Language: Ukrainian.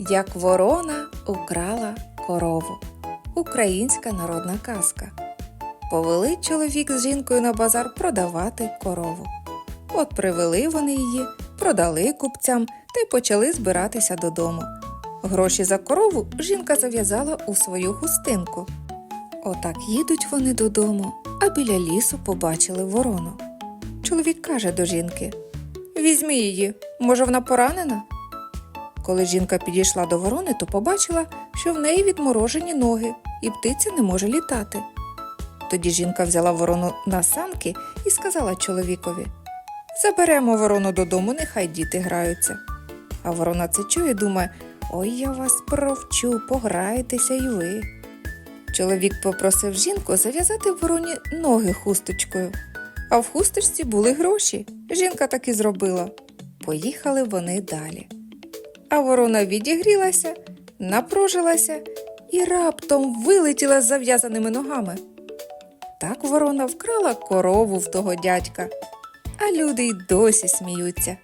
Як ворона украла корову. Українська народна казка. Повели чоловік з жінкою на базар продавати корову. От привели вони її, продали купцям та й почали збиратися додому. Гроші за корову жінка зав'язала у свою хустинку. Отак їдуть вони додому, а біля лісу побачили ворону. Чоловік каже до жінки: Візьми її, може, вона поранена? Коли жінка підійшла до ворони, то побачила, що в неї відморожені ноги, і птиця не може літати. Тоді жінка взяла ворону на санки і сказала чоловікові: Заберемо ворону додому, нехай діти граються. А ворона це чує і думає: Ой, я вас провчу, пограйтеся й ви. Чоловік попросив жінку зав'язати вороні ноги хусточкою, а в хусточці були гроші. Жінка так і зробила. Поїхали вони далі. А ворона відігрілася, напружилася і раптом вилетіла з зав'язаними ногами. Так ворона вкрала корову в того дядька, а люди й досі сміються.